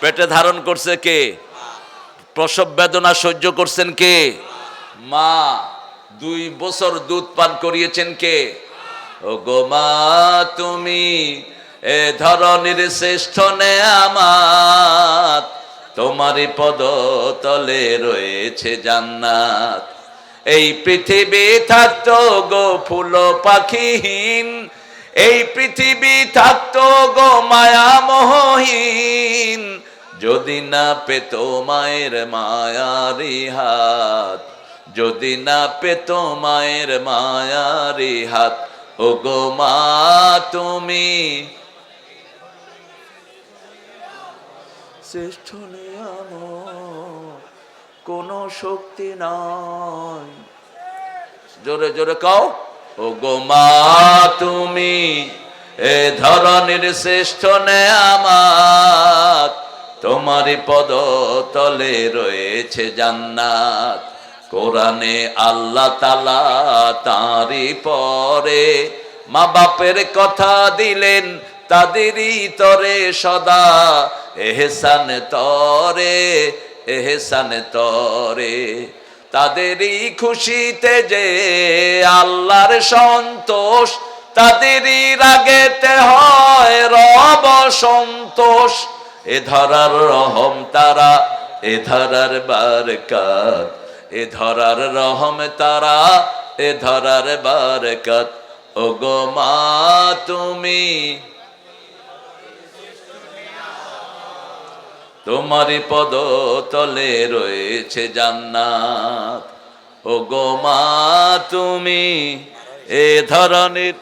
পেটে ধারণ করছে কে? প্রসব বেদনা সহ্য করছেন কে? মা, দুই বছর দুধ পান করিয়েছেন কে? ও গো মা, তুমি এ ধরনের শ্রেষ্ঠ নে আমার তোমারই পদ তলে রয়েছে জান্নাত। এই পৃথিবী থাকতো গো ফুল পাখিহীন, এই পৃথিবী থাকতো গো মায়া মোহহীন। যদি না পেত মায়ের মায়ারি হাত, যদি না পেত মায়ের মায়ারি হাত ও গো মা তুমি শ্রেষ্ঠ নিয়ামক, কোনো শক্তি নাই। জোরে জোরে কও ও গো মা তুমি এ ধরনের শ্রেষ্ঠ নেয়ামাত তোমারই পদ তলে রয়েছে জান্নাত। কোরআনে আল্লাহ তালা তাঁরই পরে মা বাপের কথা দিলেন, তাদেরই তরে সদা এহসান তরে এহসান তরে। তাদেরই খুশিতে যে আল্লাহর সন্তোষ, তাদেরই রাগেতে হয় রব সন্তোষ। এ ধরার রহম তারা, এ ধরার বারকাত, এ ধরার রহম তারা, এ ধরার বারকাত। ও গো মা, তুমি তোমারই পদ তলে রয়েছে জান্নাত। ও গো মা, তুমি এ ধরনের